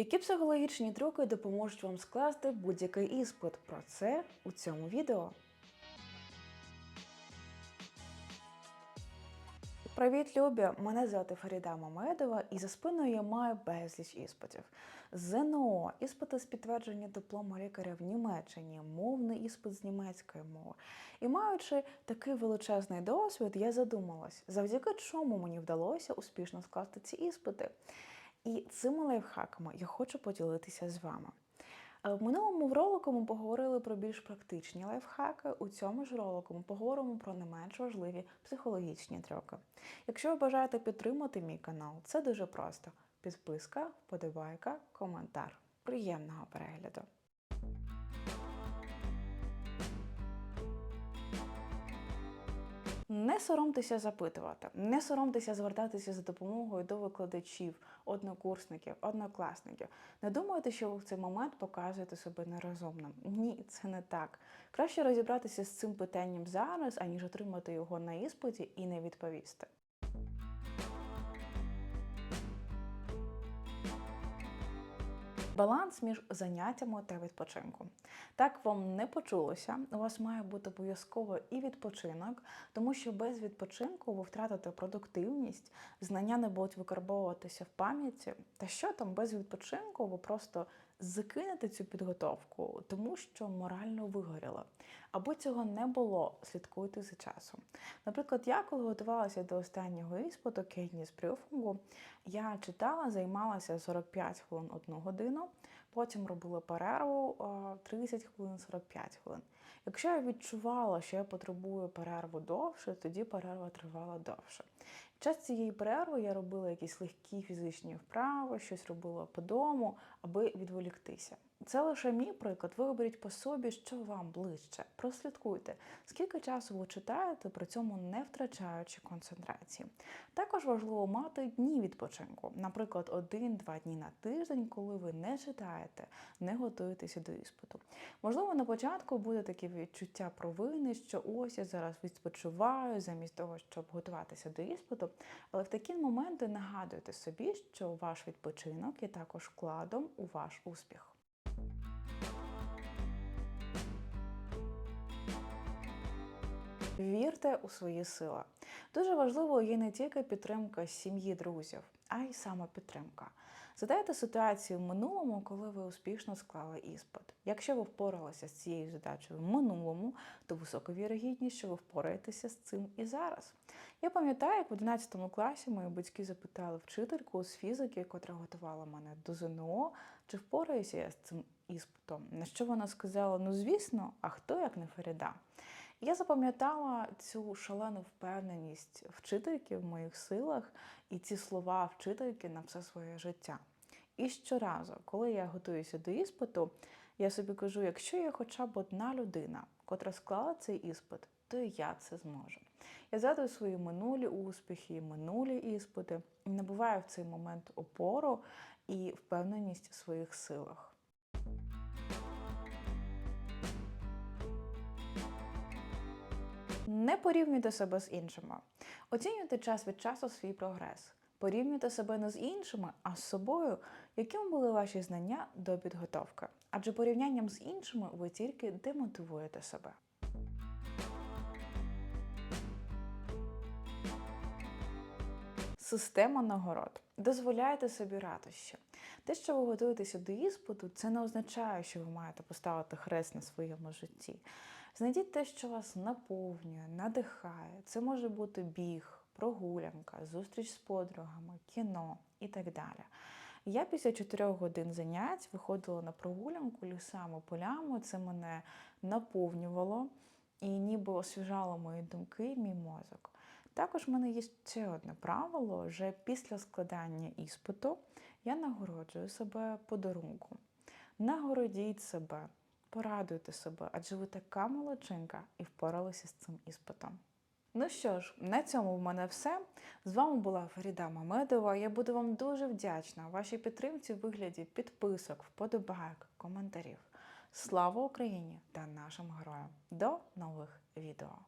Які психологічні трюки допоможуть вам скласти будь-який іспит? Про це у цьому відео. Привіт, любі! Мене звати Фаріда Мамедова, і за спиною я маю безліч іспитів. ЗНО, іспити з підтвердження диплому лікаря в Німеччині, мовний іспит з німецької мови. І маючи такий величезний досвід, я задумалась, завдяки чому мені вдалося успішно скласти ці іспити. І цими лайфхаками я хочу поділитися з вами. Е, В минулому ролику ми поговорили про більш практичні лайфхаки. У цьому ж ролику ми поговоримо про не менш важливі психологічні трюки. Якщо ви бажаєте підтримати мій канал, це дуже просто: підписка, вподобайка, коментар. Приємного перегляду! Не соромтеся запитувати, не соромтеся звертатися за допомогою до викладачів, однокурсників, однокласників. Не думайте, що ви в цей момент показуєте себе нерозумним. Ні, це не так. Краще розібратися з цим питанням зараз, аніж отримати його на іспиті і не відповісти. Баланс між заняттями та відпочинком. Так вам не почулося. У вас має бути обов'язково і відпочинок, тому що без відпочинку ви втратите продуктивність, знання не будуть викарбовуватися в пам'яті. Та що там без відпочинку ви просто закинете цю підготовку, тому що морально вигоріло. Або цього не було, слідкуйте за часом. Наприклад, я коли готувалася до останнього іспиту Кейніс Прюфунгу, я читала, займалася 45 хвилин одну годину, потім робила перерву а, 30 хвилин, 45 хвилин. Якщо я відчувала, що я потребую перерву довше, тоді перерва тривала довше. Час цієї перерви я робила якісь легкі фізичні вправи, щось робила по дому, аби відволіктися. Це лише мій приклад. Ви оберіть по собі, що вам ближче. Прослідкуйте, скільки часу ви читаєте, при цьому не втрачаючи концентрації. Також важливо мати дні відпочинку, наприклад, один-два дні на тиждень, коли ви не читаєте, не готуєтеся до іспиту. Можливо, на початку буде таке відчуття провини, що ось я зараз відпочиваю замість того, щоб готуватися до іспиту. Але в такі моменти нагадуйте собі, що ваш відпочинок є також вкладом у ваш успіх. Вірте у свої сили. Дуже важливо є не тільки підтримка сім'ї, друзів, а й самопідтримка. Задайте ситуацію в минулому, коли ви успішно склали іспит. Якщо ви впоралися з цією задачею в минулому, то висока вірогідність, що ви впораєтеся з цим і зараз. Я пам'ятаю, як в 11 класі мої батьки запитали вчительку з фізики, котра готувала мене до ЗНО, чи впораюся я з цим іспитом. На що вона сказала: ну звісно, а хто як не Феріда? Я запам'ятала цю шалену впевненість вчительки в моїх силах і ці слова вчительки на все своє життя. І щоразу, коли я готуюся до іспиту, я собі кажу: якщо є хоча б одна людина, котра склала цей іспит, то я це зможу. Я згадую свої минулі успіхи, минулі іспити, і набуваю в цей момент опору і впевненість в своїх силах. Не порівнюйте себе з іншими. Оцінюйте час від часу свій прогрес. Порівнюйте себе не з іншими, а з собою, якими були ваші знання до підготовки. Адже порівнянням з іншими ви тільки демотивуєте себе. Система нагород. Дозволяйте собі радощі. Те, що ви готуєтеся до іспиту, це не означає, що ви маєте поставити хрест на своєму житті. Знайдіть те, що вас наповнює, надихає. Це може бути біг, прогулянка, зустріч з подругами, кіно і так далі. Я після чотирьох годин занять виходила на прогулянку лісами, полями. Це мене наповнювало і ніби освіжало мої думки, мій мозок. Також в мене є ще одне правило: вже після складання іспиту я нагороджую себе подарунком. Нагородіть себе, порадуйте себе, адже ви така молодчинка і впоралися з цим іспитом. Ну що ж, на цьому в мене все. З вами була Фаріда Мамедова. Я буду вам дуже вдячна вашій підтримці в вигляді підписок, вподобайок, коментарів. Слава Україні та нашим героям! До нових відео!